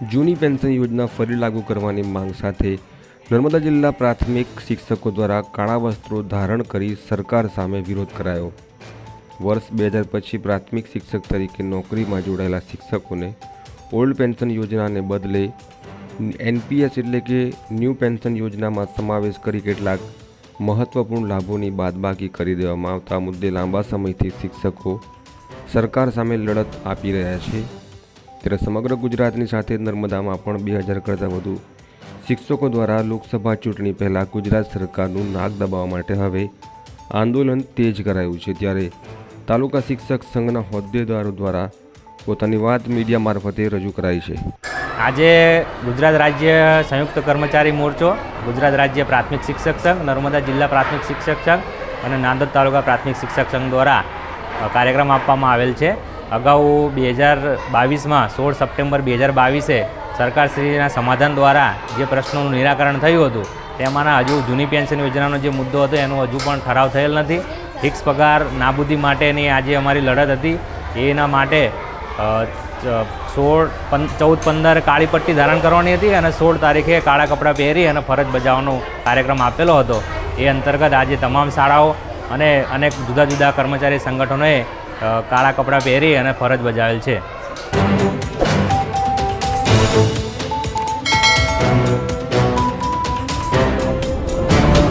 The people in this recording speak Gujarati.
જૂની પેન્શન યોજના ફરી લાગુ કરવાની માંગ સાથે નર્મદા જિલ્લા પ્રાથમિક શિક્ષકો દ્વારા કાળા વસ્ત્રો ધારણ કરી સરકાર સામે વિરોધ કરાયો. વર્ષ બે હજાર પછી પ્રાથમિક શિક્ષક તરીકે નોકરીમાં જોડાયેલા શિક્ષકોને ઓલ્ડ પેન્શન યોજનાને બદલે એનપીએસ એટલે કે ન્યૂ પેન્શન યોજનામાં સમાવેશ કરી કેટલાક મહત્વપૂર્ણ લાભોની બાદબાકી કરી દેવામાં આવતા મુદ્દે લાંબા સમયથી શિક્ષકો સરકાર સામે લડત આપી રહ્યા છે. ત્યારે સમગ્ર ગુજરાતની સાથે નર્મદામાં પણ બે હજાર કરતાં વધુ શિક્ષકો દ્વારા લોકસભા ચૂંટણી પહેલાં ગુજરાત સરકારનું નાક દબાવવા માટે હવે આંદોલન તેજ કરાયું છે. ત્યારે તાલુકા શિક્ષક સંઘના હોદ્દેદારો દ્વારા પોતાની વાત મીડિયા મારફતે રજૂ કરાઈ છે. આજે ગુજરાત રાજ્ય સંયુક્ત કર્મચારી મોરચો, ગુજરાત રાજ્ય પ્રાથમિક શિક્ષક સંઘ, નર્મદા જિલ્લા પ્રાથમિક શિક્ષક સંઘ અને નાંદોદ તાલુકા પ્રાથમિક શિક્ષક સંઘ દ્વારા કાર્યક્રમ આપવામાં આવેલ છે. અગાઉ બે હજાર બાવીસમાં, સોળ સપ્ટેમ્બર બે હજાર બાવીસે, સરકારશ્રીના સમાધાન દ્વારા જે પ્રશ્નોનું નિરાકરણ થયું હતું, તેમાંના હજુ જૂની પેન્શન યોજનાનો જે મુદ્દો હતો, એનો હજુ પણ ઠરાવ થયેલ નથી. ફિક્સ પગાર નાબૂદી માટેની આજે અમારી લડત હતી. એના માટે સોળ ચૌદ પંદર કાળી પટ્ટી ધારણ કરવાની હતી અને સોળ તારીખે કાળા કપડાં પહેરી અને ફરજ બજાવવાનો કાર્યક્રમ આપેલો હતો. એ અંતર્ગત આજે તમામ શાળાઓ અને અનેક જુદા જુદા કર્મચારી સંગઠનોએ કાળા કપડાં પહેરી અને ફરજ બજાવેલ છે.